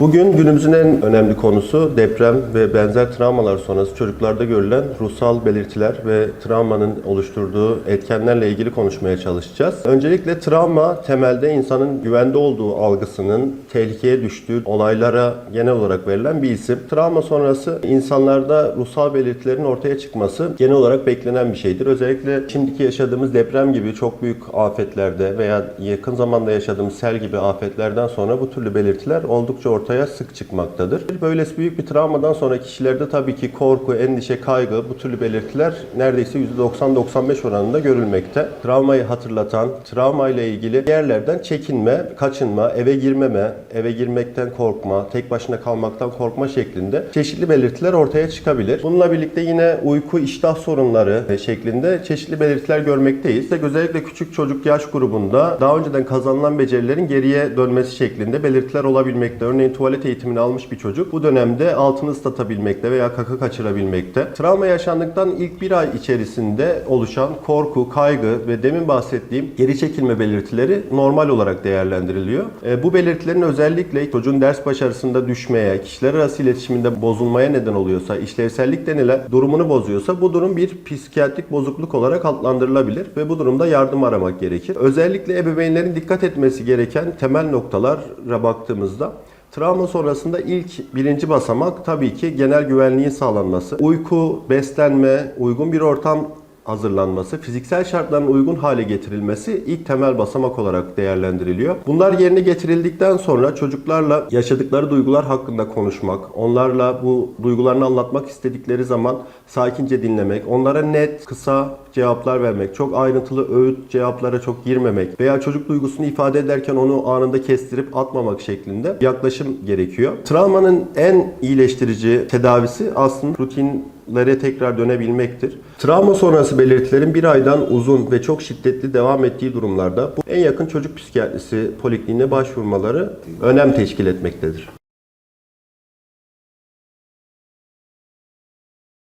Bugün günümüzün en önemli konusu deprem ve benzer travmalar sonrası çocuklarda görülen ruhsal belirtiler ve travmanın oluşturduğu etkenlerle ilgili konuşmaya çalışacağız. Öncelikle travma temelde insanın güvende olduğu algısının tehlikeye düştüğü olaylara genel olarak verilen bir isim. Travma sonrası insanlarda ruhsal belirtilerin ortaya çıkması genel olarak beklenen bir şeydir. Özellikle şimdiki yaşadığımız deprem gibi çok büyük afetlerde veya yakın zamanda yaşadığımız sel gibi afetlerden sonra bu türlü belirtiler oldukça ortaya sık çıkmaktadır. Böylesi büyük bir travmadan sonra kişilerde tabii ki korku, endişe, kaygı bu türlü belirtiler neredeyse %90-95 oranında görülmekte. Travmayı hatırlatan, travmayla ilgili yerlerden çekinme, kaçınma, eve girmeme, eve girmekten korkma, tek başına kalmaktan korkma şeklinde çeşitli belirtiler ortaya çıkabilir. Bununla birlikte yine uyku, iştah sorunları şeklinde çeşitli belirtiler görmekteyiz. İşte özellikle küçük çocuk yaş grubunda daha önceden kazanılan becerilerin geriye dönmesi şeklinde belirtiler olabilmekte. Örneğin tuvalet eğitimini almış bir çocuk bu dönemde altını ıslatabilmekte veya kaka kaçırabilmekte. Travma yaşandıktan ilk bir ay içerisinde oluşan korku, kaygı ve demin bahsettiğim geri çekilme belirtileri normal olarak değerlendiriliyor. E, bu belirtilerin özellikle çocuğun ders başarısında düşmeye, kişiler arası iletişiminde bozulmaya neden oluyorsa, işlevsellik denilen durumunu bozuyorsa bu durum bir psikiyatrik bozukluk olarak adlandırılabilir ve bu durumda yardım aramak gerekir. Özellikle ebeveynlerin dikkat etmesi gereken temel noktalara baktığımızda Travma sonrasında ilk birinci basamak tabii ki genel güvenliğin sağlanması. Uyku, beslenme, uygun bir ortam hazırlanması, fiziksel şartların uygun hale getirilmesi ilk temel basamak olarak değerlendiriliyor. Bunlar yerine getirildikten sonra çocuklarla yaşadıkları duygular hakkında konuşmak, onlarla bu duygularını anlatmak istedikleri zaman sakince dinlemek, onlara net, kısa cevaplar vermek, çok ayrıntılı öğüt cevaplara çok girmemek veya çocuk duygusunu ifade ederken onu anında kestirip atmamak şeklinde yaklaşım gerekiyor. Travmanın en iyileştirici tedavisi aslında rutinlere tekrar dönebilmektir. Travma sonrası belirtilerin bir aydan uzun ve çok şiddetli devam ettiği durumlarda bu en yakın çocuk psikiyatrisi polikliniğine başvurmaları önem teşkil etmektedir.